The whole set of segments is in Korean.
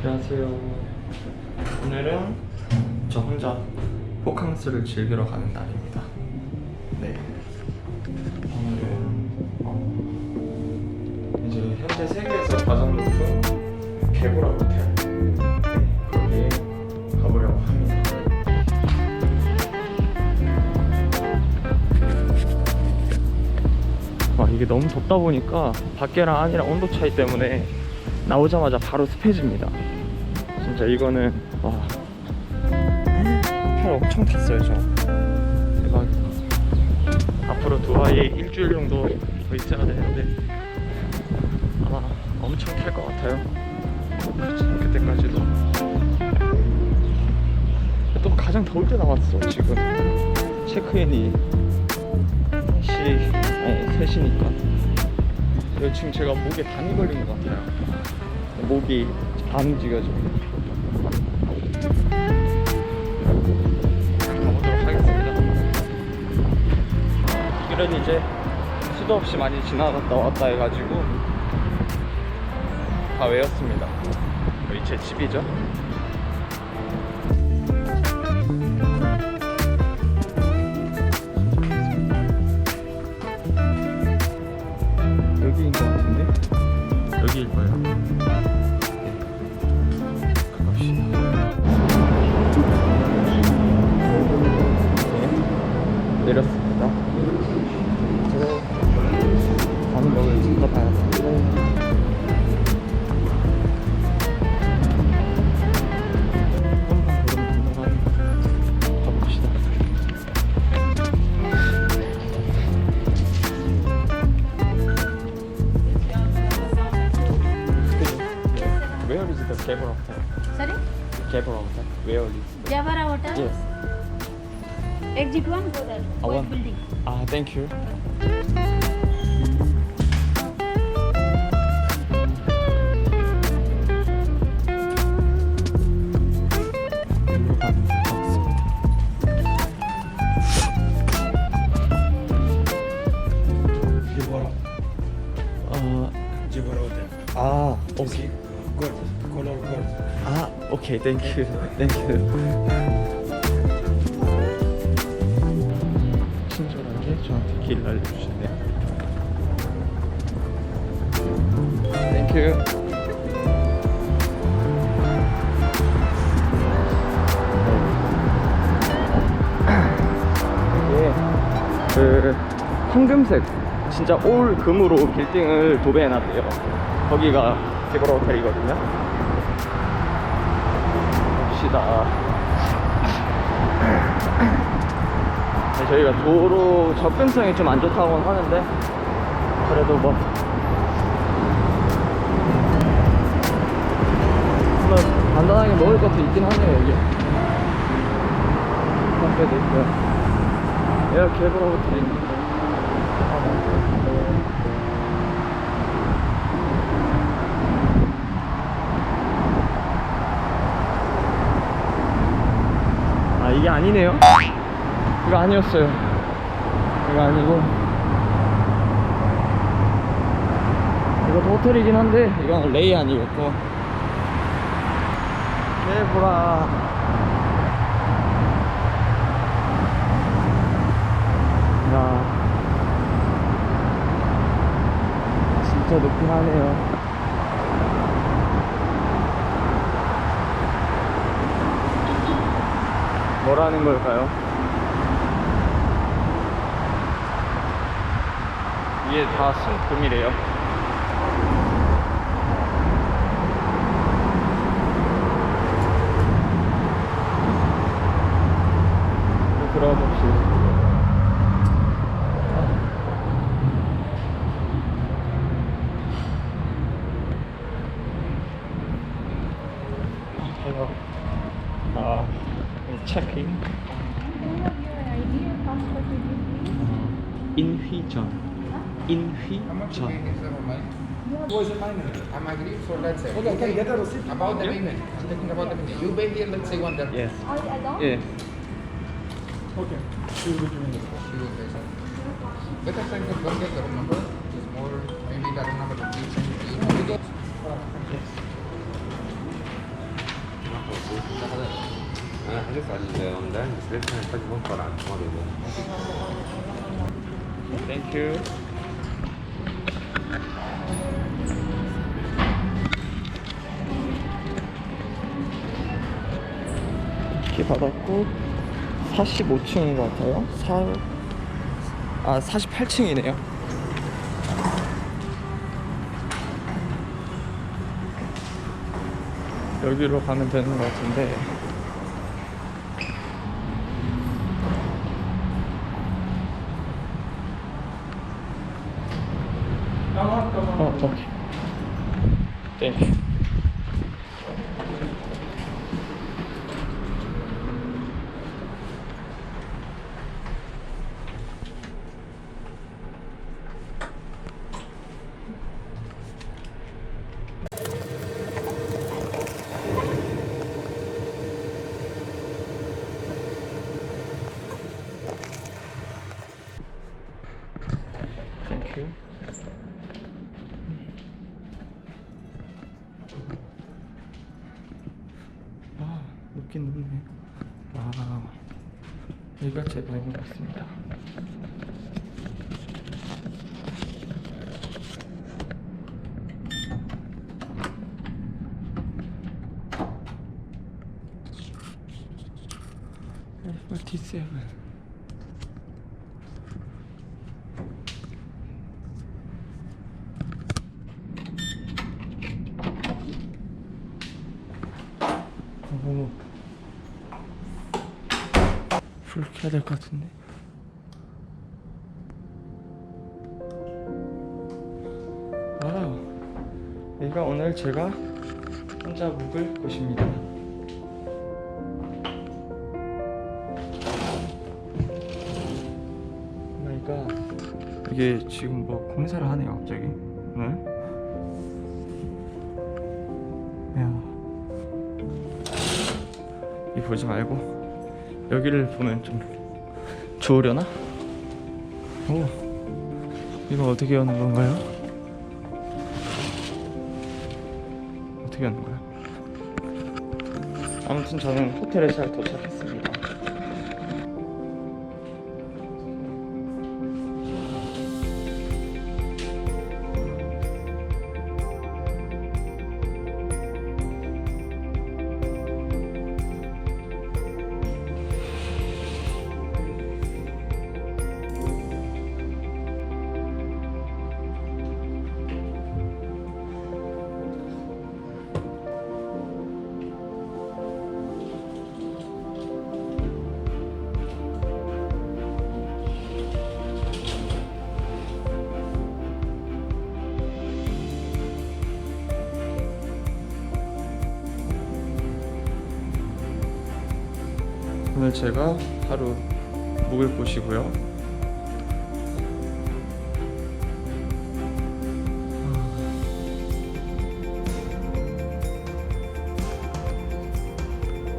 안녕하세요. 오늘은 저 혼자 호캉스를 즐기러 가는 날입니다. 네. 오늘은 어, 이제 현재 세계에서 가장 높은 개보라 호텔 네, 이게 너무 덥다 보니까 밖이랑 안이랑 온도 차이 때문에 나오자마자 바로 습해집니다. 진짜 이거는 와. 살 엄청 탔어요 저. 대박이다. 앞으로 두바이에 일주일 정도 더 있어야 되는데 아마 엄청 탈 것 같아요. 그때까지도. 또 가장 더울 때 나왔어 지금. 체크인이 3시 아니 3시니까. 지금 제가 목에 담이 걸린 것 같아요. 목이 안 움직여져. 가보도록 하겠습니다. 길은 이제 수도 없이 많이 지나갔다 왔다 해가지고 다 외웠습니다. 여기 제 집이죠. 여기인 것 같은데? 여기일 거예요. 가봅시다. 네, 내렸습 is the Kebra Hotel? Sorry? Kebra Hotel. Where is it? Javara Hotel? Yes. Exit 1, go there. White building. Ah, thank you. 오케이, 땡큐. 땡큐. 친절하게 저한테 길을 알려주시네요. 땡큐. 그 황금색 진짜 올 금으로 빌딩을 도배해놨대요. 거기가 개보라 호텔이거든요. 봅시다. 네, 저희가 도로 접근성이 좀 안 좋다고는 하는데 그래도 뭐. 뭐 간단하게 먹을 것도 있긴 하네요 여기. 카페도 있고요. 개보라 호텔입니다 아 이게 아니네요. 이거 아니었어요. 이거 아니고. 이것도 호텔이긴 한데 이건 레이 아니었고 개보라. 야. 진짜 높긴 하네요 뭐라는 걸까요? 이게 다 순금이래요. 들어가 봅시다. Inhichon. Inhichon. Was a minor. I'm for let's say. Okay, get a receipt. About the yeah. payment. I'm talking about the minute. You pay here, let's say one dollar. Yes. Yes. Okay. She will be doing it. She will pay number is more, maybe that number will be changed. Yes. انا هدفع العمدان بس لسه هنحتاج موفر على الفاضي ده 땡큐. 키 받았고 45층인 것 같아요. 4, 아 48층이네요. 여기로 가면 되는 것 같은데. 어, 오케이. 땡큐. 땡큐. 아, 높긴 높네. 아, 여기가 제 방인 것 같습니다. F47 오. 불 켜야 될 것 같은데. 와우. 여기가 오늘 제가 혼자 묵을 곳입니다. 그러니까 이게 지금 뭐 공사를 하네요, 갑자기. 네? 야. 이 보지 말고 여기를 보면 좀 좋으려나? 오 이거 어떻게 여는 건가요? 어떻게 여는 거야? 아무튼 저는 호텔에 잘 도착했습니다. 오늘 제가 하루 묵을 곳이고요.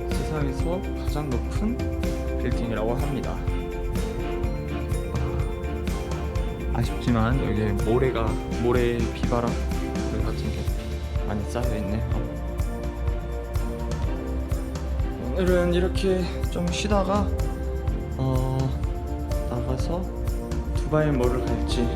세상에서 가장 높은 빌딩이라고 합니다. 아쉽지만 여기 모래가 모래 비바람 같은 게 많이 쌓여 있네요. 오늘은 이렇게 좀 쉬다가 어 나가서 두바이 뭐를 갈지